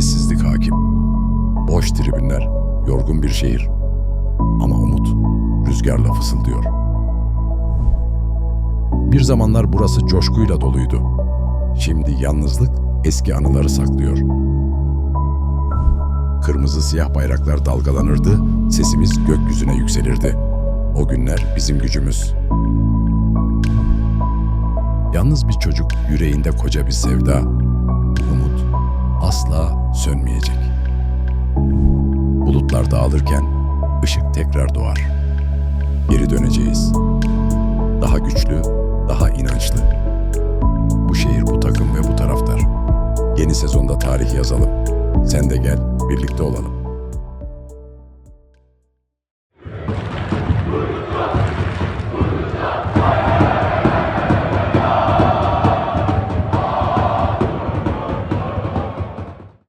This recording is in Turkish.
Sessizlik hakim. Boş tribünler, yorgun bir şehir. Ama umut rüzgarla fısıldıyor. Bir zamanlar burası coşkuyla doluydu. Şimdi yalnızlık eski anıları saklıyor. Kırmızı siyah bayraklar dalgalanırdı, sesimiz gökyüzüne yükselirdi. O günler bizim gücümüz. Yalnız bir çocuk yüreğinde koca bir sevda. Sönmeyecek. Bulutlar dağılırken ışık tekrar doğar. Geri döneceğiz. Daha güçlü, daha inançlı. Bu şehir, bu takım ve bu taraftar. Yeni sezonda tarih yazalım. Sen de gel, birlikte olalım.